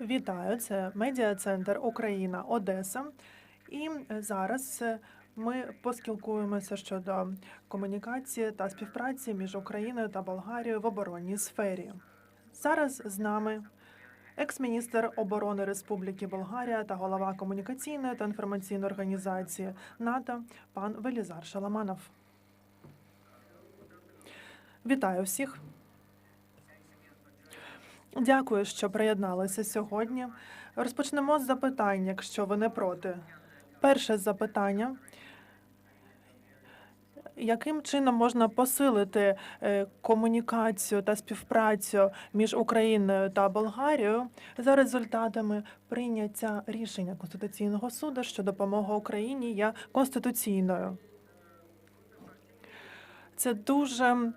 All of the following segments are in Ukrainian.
Вітаю, це медіа-центр Україна Одеса. І зараз ми поспілкуємося щодо комунікації та співпраці між Україною та Болгарією в оборонній сфері. Зараз з нами екс-міністр оборони Республіки Болгарія та голова комунікаційної та інформаційної організації НАТО пан Велізар Шаламанов. Вітаю всіх. Дякую, що приєдналися сьогодні. Розпочнемо з запитань, якщо ви не проти. Перше запитання. Яким чином можна посилити е, комунікацію та співпрацю між Україною та Болгарією за результатами прийняття рішення Конституційного суду, що допомога Україні є конституційною? Це дуже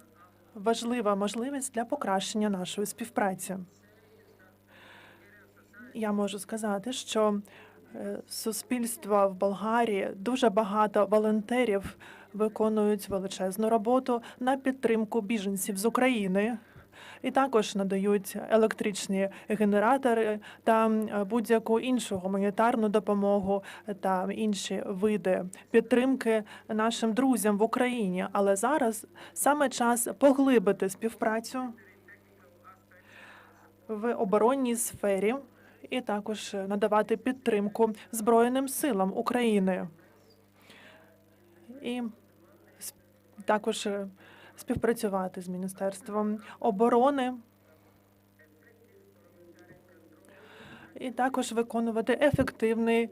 важлива можливість для покращення нашої співпраці. Я можу сказати, що е, суспільство в Болгарії дуже багато волонтерів виконують величезну роботу на підтримку біженців з України. І також надають електричні генератори та будь-яку іншу гуманітарну допомогу та інші види підтримки нашим друзям в Україні. Але зараз саме час поглибити співпрацю в оборонній сфері і також надавати підтримку Збройним силам України. І також співпрацювати з Міністерством оборони. І також виконувати ефективний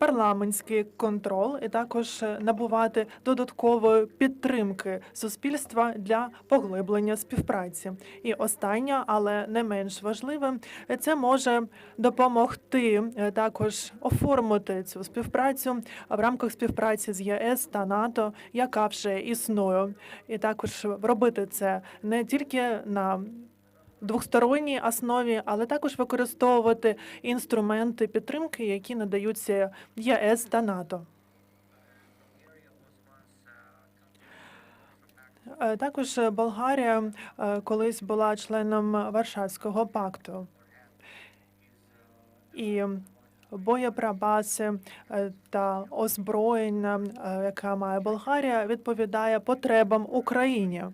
парламентський контроль, і також е, набувати додаткової підтримки суспільства для поглиблення співпраці. І останнє, але не менш важливе, це може допомогти е, також оформити цю співпрацю в рамках співпраці з ЄС та НАТО, яка вже існує, і також робити це не тільки на двосторонній основі, але також використовувати інструменти підтримки, які надаються ЄС та НАТО. Е, Також Болгарія е, колись була членом Варшавського пакту. І боєприпаси е, та озброєння, яке має Болгарія, відповідає потребам України.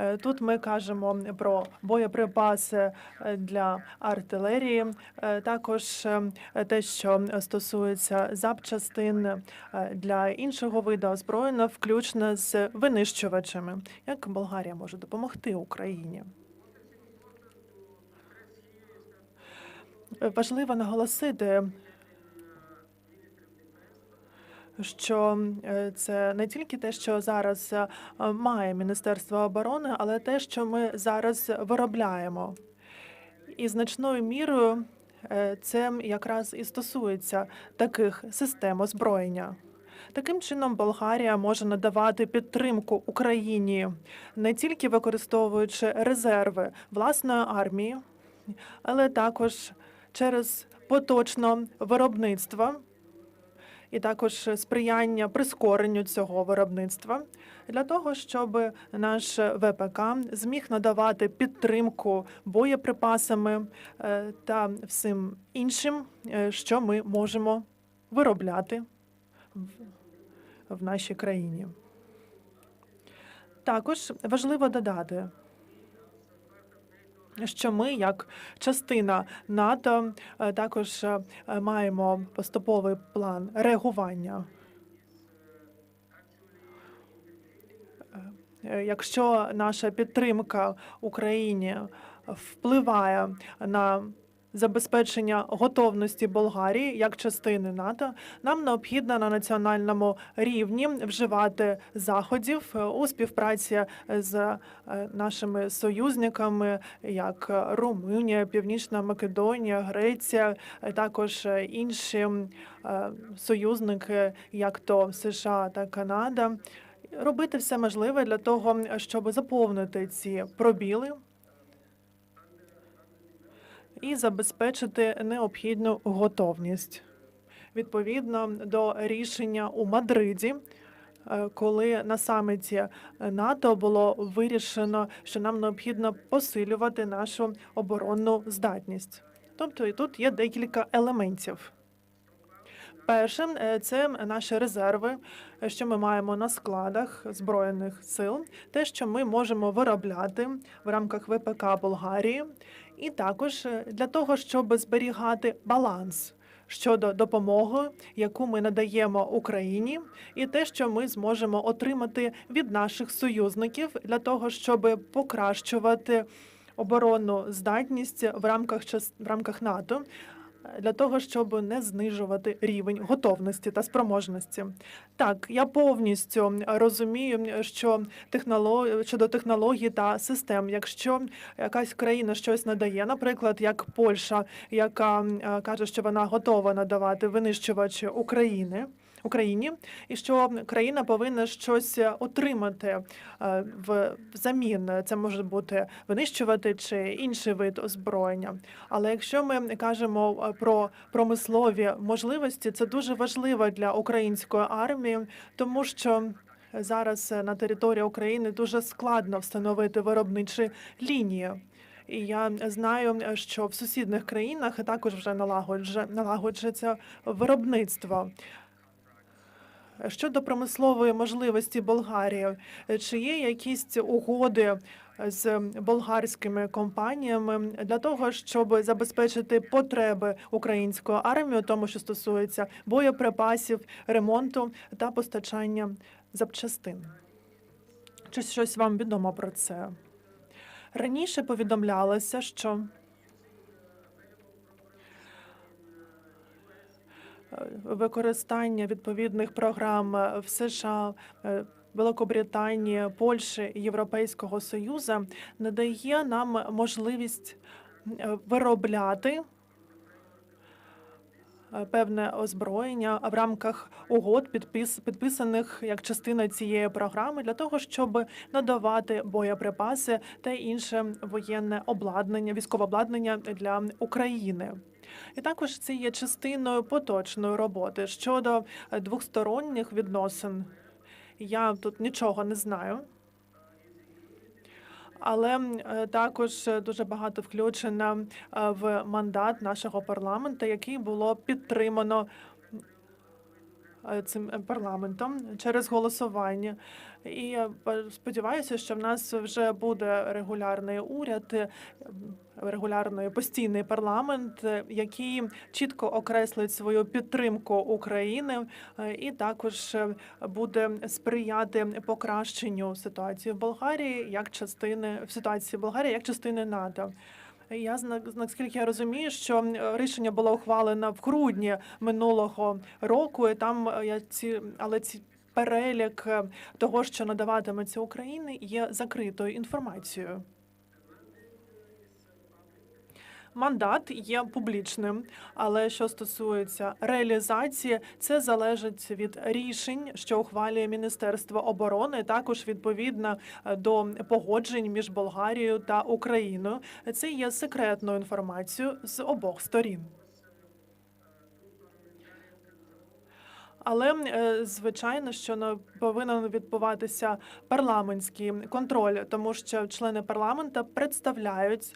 Е, Тут ми кажемо про боєприпаси е, для артилерії, е, також те, що стосується запчастин для іншого виду озброєння, включно з винищувачами. Як Болгарія може допомогти Україні? Важливо наголосити, що е, це не тільки те, що зараз е, має Міністерство оборони, але те, що ми зараз виробляємо. І значною мірою це якраз і стосується таких систем озброєння. Таким чином, Болгарія може надавати підтримку Україні не тільки використовуючи резерви власної армії, але також через поточне виробництво і також сприяння прискоренню цього виробництва для того, щоб наш ВПК зміг надавати підтримку боєприпасами е, та всім іншим, е, що ми можемо виробляти в- в нашій країні. Також важливо додати, що ми, як частина НАТО, е, також е, маємо поступовий план реагування. Е, Якщо наша підтримка Україні впливає на забезпечення готовності Болгарії як частини НАТО, нам необхідно на національному рівні вживати заходів е, у співпраці з е, нашими союзниками, як Румунія, Північна Македонія, Греція, е, також інші союзники, як то США та Канада. Робити все можливе для того, щоб заповнити ці пробіли і забезпечити необхідну готовність відповідно до рішення у Мадриді. е, Коли на саміті НАТО було вирішено, що нам необхідно посилювати нашу оборонну здатність, Тобто і тут є декілька елементів. Перше е, це наші резерви, що ми маємо на складах збройних сил, те, що ми можемо виробляти в рамках ВПК Болгарії, і також е, для того, щоб зберігати баланс щодо допомоги, яку ми надаємо Україні, і те, що ми зможемо отримати від наших союзників для того, щоб покращувати оборонну здатність в рамках в рамках НАТО. Для того щоб не знижувати рівень готовності та спроможності, так я повністю розумію, що технолог... щодо технологій та систем, якщо якась країна щось надає, наприклад, як Польща, яка е, каже, що вона готова надавати винищувачі України. Україні, і що країна повинна щось отримати е, взамін. Це може бути винищувати чи інший вид озброєння. Але якщо ми кажемо е, про промислові можливості, це дуже важливо для української армії, тому що зараз е, на території України дуже складно встановити виробничі лінії. І я знаю, е, що в сусідніх країнах також вже налагоджує, налагоджується виробництво. Щодо промислової можливості Болгарії, е, чи є якісь угоди з болгарськими компаніями для того, щоб забезпечити потреби української армії, тому що стосується боєприпасів, ремонту та постачання запчастин? Чи щось вам відомо про це? Раніше повідомлялося, що використання відповідних програм е, в США, е, Великобританії, Польщі і Європейського Союзу надає нам можливість е, виробляти е, певне озброєння в рамках угод, підпис, підписаних як частина цієї програми, для того, щоб надавати боєприпаси та інше воєнне обладнання, військове обладнання для України. І також це є частиною поточної роботи щодо двохсторонніх двосторонніх відносин. Я тут нічого не знаю. Але е, також е, дуже багато включено е, в мандат нашого парламенту, який було підтримано е, цим е, парламентом через голосування. І сподіваюся, що в нас вже буде регулярний уряд, е, регулярний постійний парламент, е, який чітко окреслить свою підтримку України е, і також е, буде сприяти покращенню ситуації в Болгарії як частини в ситуації в Болгарії як частини НАТО. Я наскільки я розумію, що рішення було ухвалено в грудні минулого року. І там е, я ці, але ці перелік е, того, що надаватиметься Україні, є закритою інформацією. Мандат є публічним, але що стосується реалізації, це залежить від рішень, що ухвалює Міністерство оборони, також відповідно е, до погоджень між Болгарією та Україною. Це є секретною інформацією з обох сторін. Але е, звичайно, що не повинен відбуватися парламентський контроль, тому що члени парламенту представляють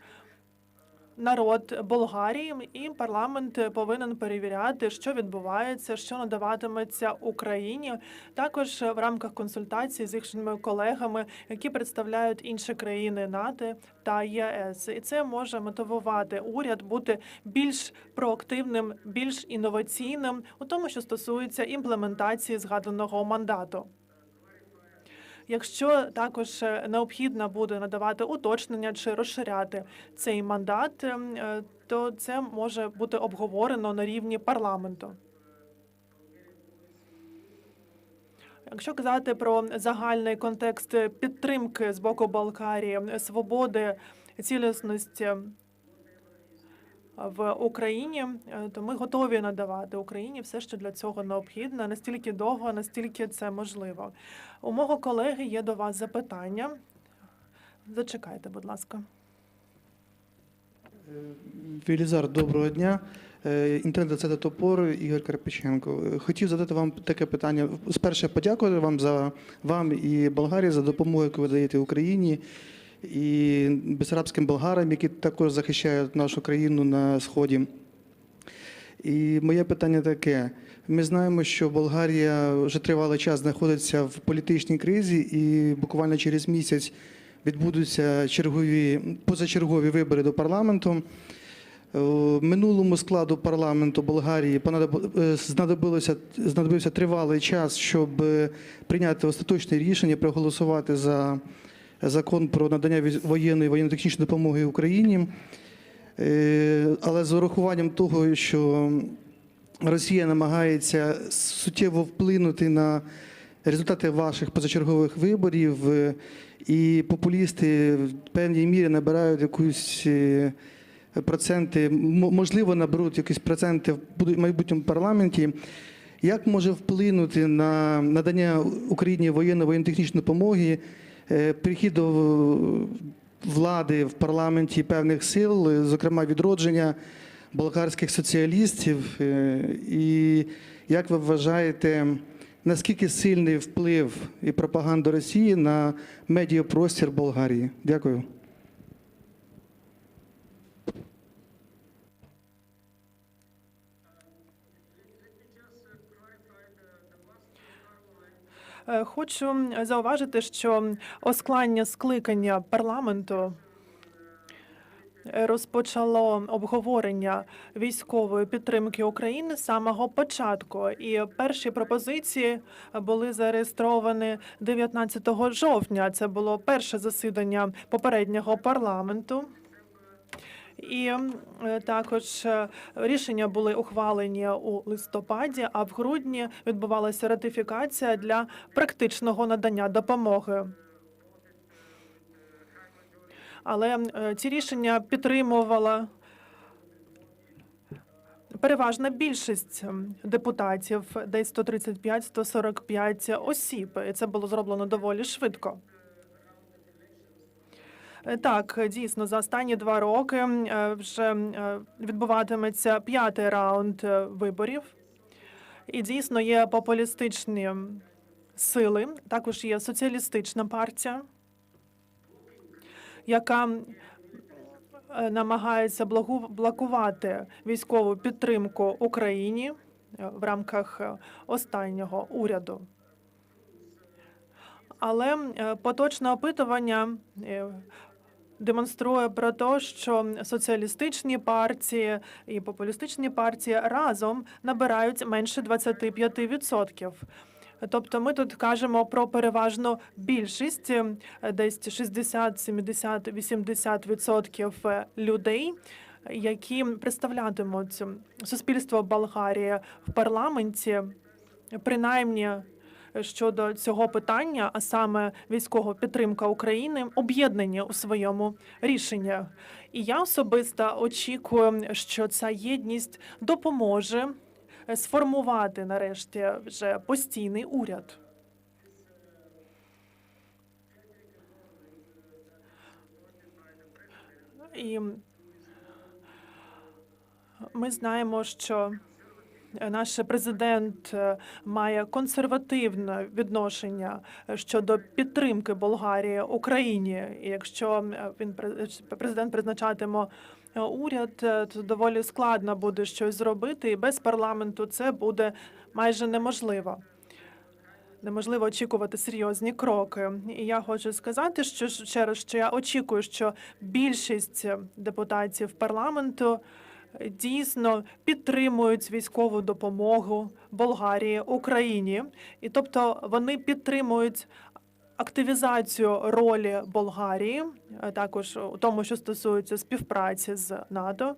народ Болгарії, і парламент повинен перевіряти, що відбувається, що надаватиметься Україні. Також в рамках консультацій з їхніми колегами, які представляють інші країни НАТО та ЄС, і це може мотивувати уряд бути більш проактивним, більш інноваційним у тому, що стосується імплементації згаданого мандату. Якщо також е, необхідно буде надавати уточнення чи розширяти цей мандат, ем, е, то це може бути обговорено на рівні парламенту. Якщо казати про загальний контекст підтримки з боку Болгарії, свободи, цілісності в Україні, е, то ми готові надавати Україні все, що для цього необхідно, настільки довго, настільки це можливо. У мого колеги є до вас запитання. Зачекайте, будь ласка. Велізар, доброго дня. Е, Інтернет це топор Ігор Карпиченко. Е, Хотів задати вам таке питання. Спершу подякувати вам за вам і Болгарії за допомогу, яку ви даєте Україні. і бесарабським болгарам, які також захищають нашу країну на сході. І моє питання таке: ми знаємо, що Болгарія вже тривалий час знаходиться в політичній кризі, і буквально через місяць відбудуться чергові позачергові вибори до парламенту. Е, Минулому складу парламенту Болгарії е, знадобилося знадобився тривалий час, щоб прийняти остаточне рішення, проголосувати за закон про надання воєнної воєнно-технічної допомоги Україні. Е, Але з урахуванням того, що Росія намагається суттєво вплинути на результати ваших позачергових виборів, е, і популісти в певній мірі набирають якусь е, проценти, можливо, наберуть якісь проценти в майбутньому парламенті. Як може вплинути на надання Україні воєнної воєнно-технічної допомоги е, перехід до влади в парламенті певних сил, зокрема відродження болгарських соціалістів? Е, І як ви вважаєте, наскільки сильний вплив і пропаганда Росії на медіапростір Болгарії? Дякую. Е, Хочу зауважити, що осклання скликання парламенту розпочало обговорення військової підтримки України з самого початку. І перші пропозиції були зареєстровані 19 жовтня. Це було перше засідання попереднього парламенту. І е, також е, рішення були ухвалені у листопаді, а в грудні відбувалася ратифікація для практичного надання допомоги. Але е, ці рішення підтримувала переважна більшість депутатів, десь 135-145 осіб. І це було зроблено доволі швидко. Е, Так, дійсно, за останні два роки е, вже відбуватиметься п'ятий раунд виборів. І дійсно є популістичні сили, також є соціалістична партія, яка е, намагається блокувати військову підтримку Україні е, в рамках е, останнього уряду. Але поточне опитування демонструє про те, що соціалістичні партії і популістичні партії разом набирають менше 25%. Тобто ми тут кажемо про переважну більшість, е, десь 60, 70, 80% людей, які представлятимуть суспільство Болгарії в парламенті, принаймні щодо цього питання, а саме військова підтримка України, об'єднані у своєму рішенні. І я особисто очікую, що ця єдність допоможе сформувати нарешті вже постійний уряд. І ми знаємо, що наш президент е, має консервативне відношення щодо підтримки Болгарії Україні. І якщо е, він президент призначатиме е, уряд, е, доволі складно буде щось зробити, і без парламенту це буде майже неможливо. Неможливо очікувати серйозні кроки. І я хочу сказати, що ще раз, що я очікую, що більшість депутатів парламенту дійсно підтримують військову допомогу Болгарії Україні, і тобто вони підтримують активізацію ролі Болгарії, також у тому, що стосується співпраці з НАТО.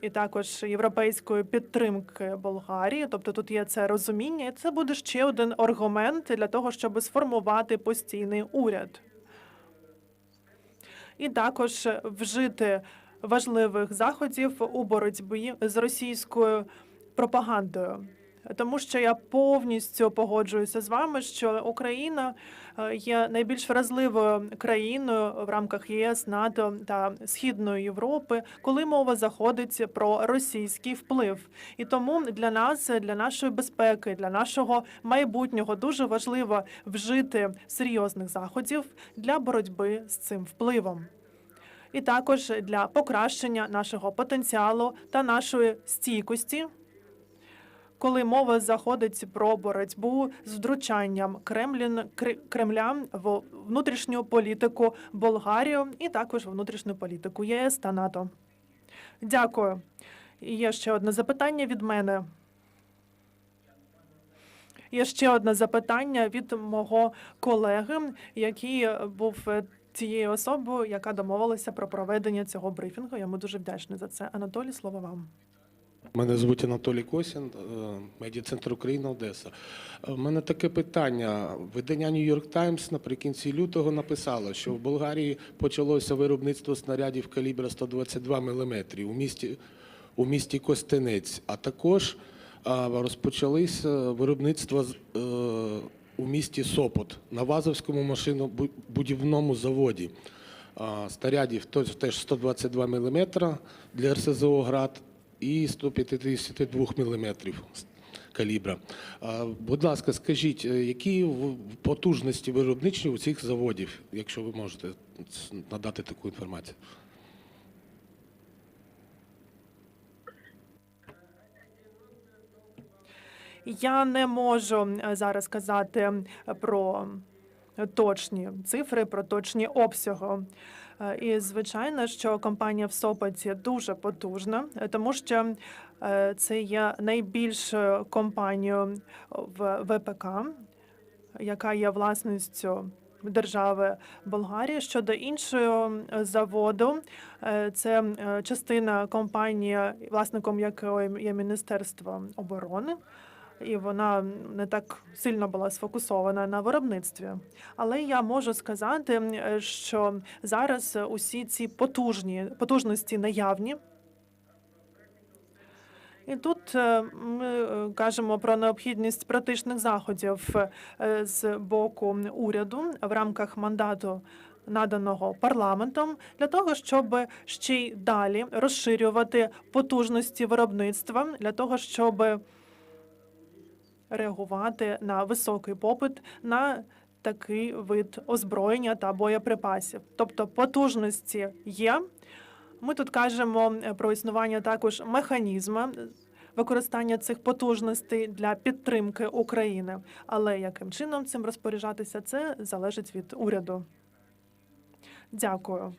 І також європейської підтримки Болгарії, тобто тут є це розуміння, і це буде ще один аргумент для того, щоб сформувати постійний уряд і також вжити важливих заходів у боротьбі з російською пропагандою. Тому що я повністю погоджуюся з вами, що Україна е, є найбільш вразливою країною в рамках ЄС, НАТО та Східної Європи, коли мова заходить про російський вплив. І тому для нас, для нашої безпеки, для нашого майбутнього дуже важливо вжити серйозних заходів для боротьби з цим впливом. І також для покращення нашого потенціалу та нашої стійкості коли мова заходить про боротьбу з втручанням Кремлін Кр- Кремля в внутрішню політику Болгарію і також внутрішню політику ЄС та НАТО. Дякую. І є ще одне запитання від мене. Є ще одне запитання від мого колеги, який був тією особою, яка домовилася про проведення цього брифінгу. Я йому дуже вдячний за це. Анатолій, слово вам. Мене звуть Анатолій Косін, медіа-центр Україна Одеса. Е, У мене таке питання. Видання York Times наприкінці лютого написало, що в Болгарії почалося виробництво снарядів калібра 122 мм у місті, у місті Костенець, а також а, розпочалися виробництво е, у місті Сопот на Вазовському машинобудівному заводі. Снарядів теж 122 мм для РСЗО «Град» і 152 мм калібра. Будь ласка, скажіть, е, які потужності виробничі у цих заводів, якщо ви можете надати таку інформацію? Я не можу е, зараз казати про точні цифри, про точні обсяги. Е, І звичайно, що компанія в Сопоті дуже потужна, е, тому що е, це є найбільшою компанією в ВПК, яка є власністю держави Болгарії. Щодо іншого заводу, це частина компанії, власником якої є Міністерство оборони. І вона не так сильно була сфокусована на виробництві. Але я можу сказати, що зараз усі ці потужні потужності наявні. І тут е, ми е, кажемо про необхідність практичних заходів е, з боку уряду в рамках мандату. Наданого парламентом для того, щоб ще й далі розширювати потужності виробництва, для того, щоб реагувати на високий попит на такий вид озброєння та боєприпасів. Тобто потужності є. Ми тут кажемо е, про існування також механізму використання цих потужностей для підтримки України. Але яким чином цим розпоряджатися, це залежить від уряду. Дякую.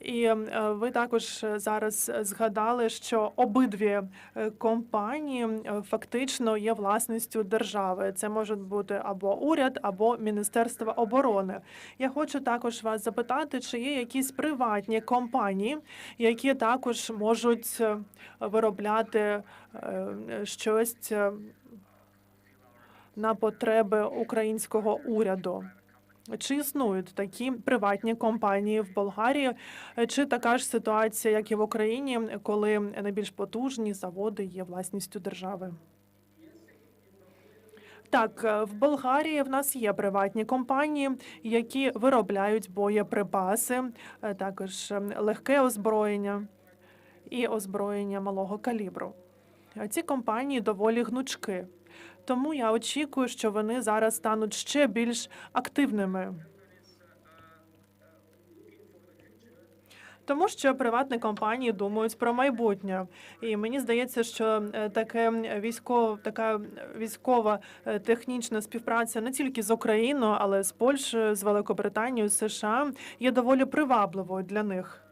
І е, ви також зараз згадали, що обидві е, компанії е, фактично є власністю держави. Це може бути або уряд, або Міністерство оборони. Я хочу також вас запитати, чи є якісь приватні компанії, які також можуть виробляти щось на потреби українського уряду. Чи існують такі приватні компанії в Болгарії? Чи така ж ситуація, як і в Україні, коли найбільш потужні заводи є власністю держави? Так, е, в Болгарії в нас є приватні компанії, які виробляють боєприпаси, е, також е, легке озброєння і озброєння малого калібру. Ці компанії доволі гнучки. Тому я очікую, що вони зараз стануть ще більш активними. Тому що приватні компанії думають про майбутнє, і мені здається, що е, таке військово, така військова е, технічна співпраця не тільки з Україною, але з Польщею, з Великобританією, США є доволі привабливою для них.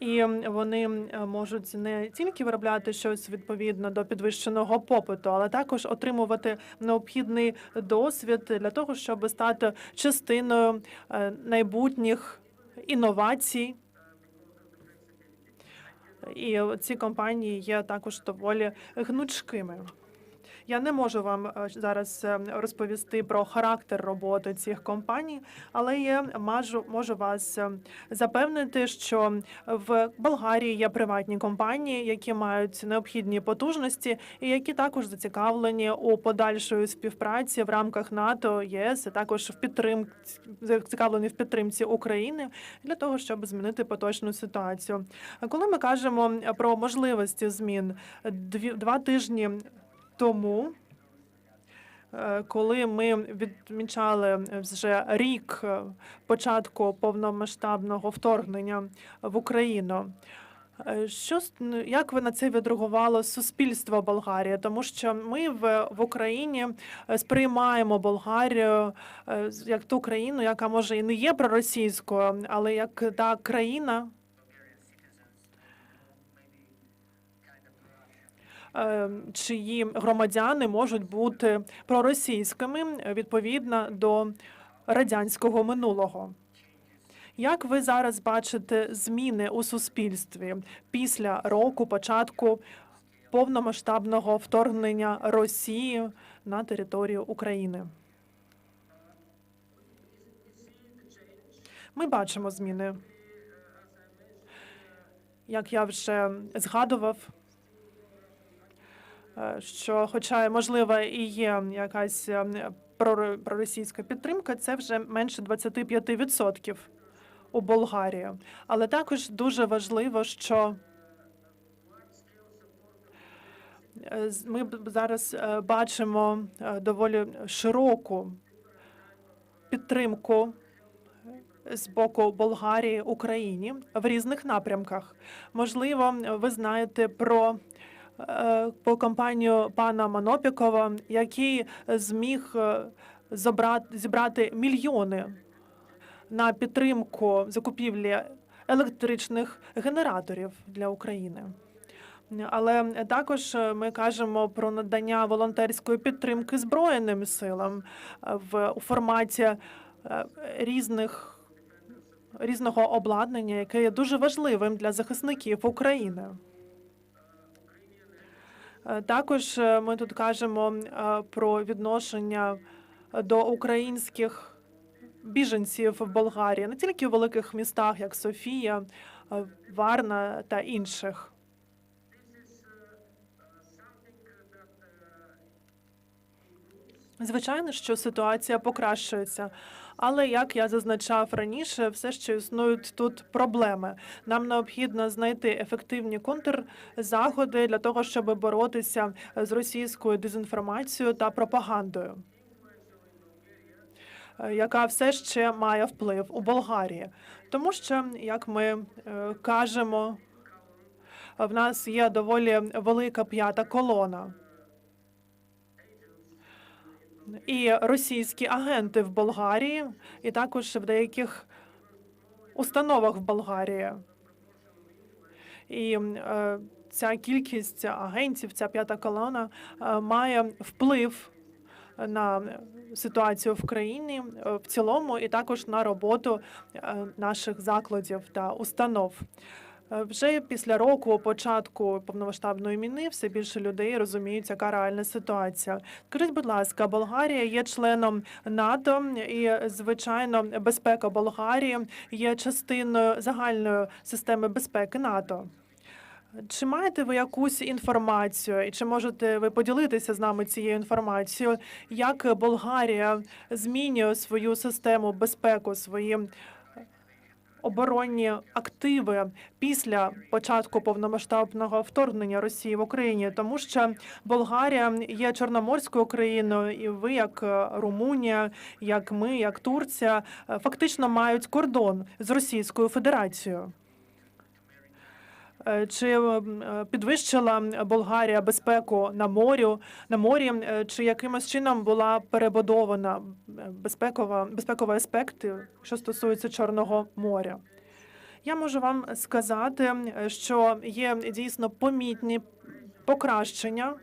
І вони можуть не тільки виробляти щось відповідно до підвищеного попиту, але також отримувати необхідний досвід для того, щоб стати частиною е, майбутніх інновацій. І ці компанії є також доволі гнучкими. Я не можу вам е, зараз е, розповісти про характер роботи цих компаній, але я можу, можу вас е, запевнити, що в Болгарії є приватні компанії, які мають необхідні потужності, і які також зацікавлені у подальшої співпраці в рамках НАТО, ЄС, і також в підтримці зацікавлені в підтримці України для того, щоб змінити поточну ситуацію. Коли ми кажемо про можливості змін дві два тижні тому. е, Коли ми відмічали вже рік е, початку повномасштабного вторгнення в Україну, е, що с- як ви на це відреагувало суспільство Болгарії? Тому що ми в, в Україні сприймаємо Болгарію як ту країну, яка може і не є проросійською, але як та країна, чиї громадяни можуть бути проросійськими е, відповідно до радянського минулого. Як ви зараз бачите зміни у суспільстві після року початку повномасштабного вторгнення Росії на територію України? Ми бачимо зміни. Як я вже згадував, е, що, хоча можливо і є якась е, проросійська підтримка, це вже менше 25% у Болгарії. Але також дуже важливо, що е, ми зараз е, бачимо е, доволі широку підтримку з боку Болгарії Україні в різних напрямках. Можливо, ви знаєте про е, по компанію пана Манопікова, який зміг е, зібрати мільйони на підтримку закупівлі електричних генераторів для України. Але також е, ми кажемо про надання волонтерської підтримки збройним силам е, в у форматі е, різних різного обладнання, яке є дуже важливим для захисників України. Е, Також е, ми тут кажемо е, про відношення до українських біженців в Болгарії, не тільки в великих містах, як Софія, Варна та інших. Звичайно, що ситуація покращується, але як я зазначав раніше, все ще існують тут проблеми. Нам необхідно знайти ефективні контрзаходи для того, щоб боротися з російською дезінформацією та пропагандою, е, яка все ще має вплив у Болгарії, тому що, як ми е, кажемо, в нас є доволі велика п'ята колона. І російські агенти в Болгарії, і також в деяких установах в Болгарії. І е, ця кількість агентів, ця п'ята колона, е, має вплив на ситуацію в країні е, в цілому, і також на роботу наших закладів та установ. Е, Вже після року початку повномасштабної війни все більше людей розуміють, яка реальна ситуація. Скажіть, будь ласка, Болгарія є членом НАТО, і звичайно, безпека Болгарії є частиною загальної системи безпеки НАТО. Чи маєте ви якусь інформацію, і чи можете ви поділитися з нами цією інформацією, як Болгарія змінює свою систему безпеки, свої оборонні активи після початку повномасштабного вторгнення Росії в Україні, тому що Болгарія є чорноморською країною, і ви, як е, Румунія, як ми, як Турція, е, фактично мають кордон з Російською Федерацією. Е, Чи е, підвищила Болгарія безпеку на морю на морі, е, чи якимось чином була перебудована безпекова безпекові аспекти, що стосується Чорного моря? Я можу вам сказати, що є дійсно помітні покращення.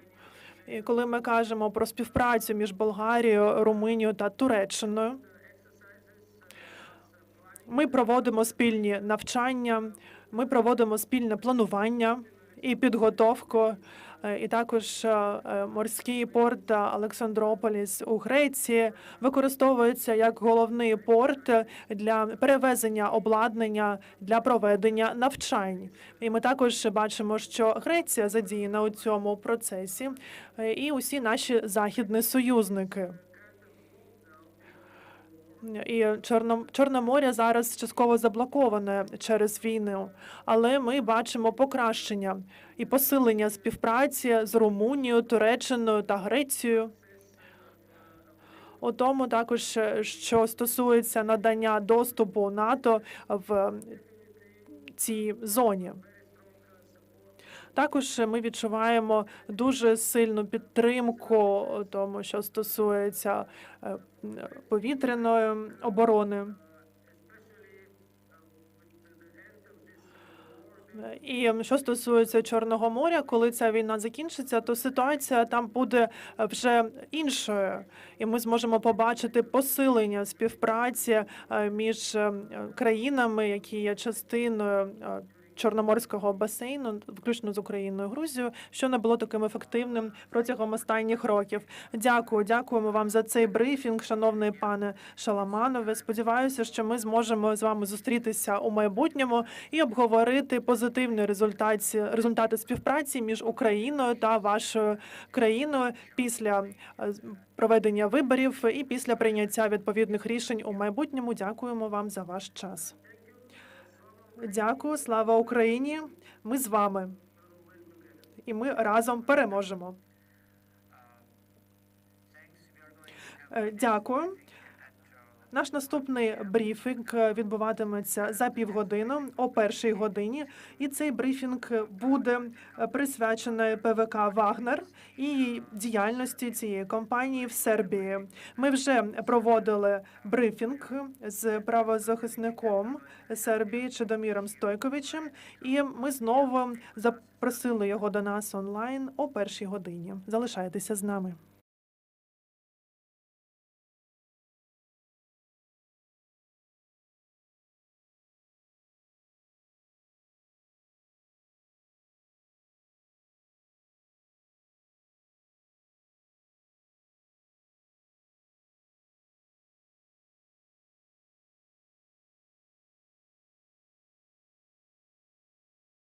Коли ми кажемо про співпрацю між Болгарією, Румунією та Туреччиною, ми проводимо спільні навчання, ми проводимо спільне планування і підготовку Е, І також е, е, морський порт Олександрополіс у Греції використовується як головний порт для перевезення обладнання для проведення навчань. І ми також бачимо, що Греція задіяна у цьому процесі, і усі наші західні союзники. І Чорне море зараз частково заблоковане через війну, але ми бачимо покращення і посилення співпраці з Румунією, Туреччиною та Грецією. У тому також, що стосується надання доступу НАТО в цій зоні. Також ми відчуваємо дуже сильну підтримку тому, що стосується е, повітряної оборони. І що стосується Чорного моря, коли ця війна закінчиться, то ситуація там буде вже іншою, і ми зможемо побачити посилення співпраці е, між е, країнами, які є частиною е, Чорноморського басейну, включно з Україною Грузією, що не було таким ефективним протягом останніх років. Дякую, дякуємо вам за цей брифінг, шановний пане Шаламанове. Сподіваюся, що ми зможемо з вами зустрітися у майбутньому і обговорити позитивні результати, результати співпраці між Україною та вашою країною після е, проведення виборів і після прийняття відповідних рішень у майбутньому. Дякуємо вам за ваш час. Дякую, слава Україні! Ми з вами. І ми разом переможемо. Е, Дякую. Наш наступний брифінг відбуватиметься за півгодини о першій годині, і цей брифінг буде е, присвячений ПВК Вагнер і діяльності цієї компанії в Сербії. Ми вже проводили брифінг з правозахисником Сербії Чедоміром Стойковичем, і ми знову запросили його до нас онлайн о першій годині. Залишайтеся з нами.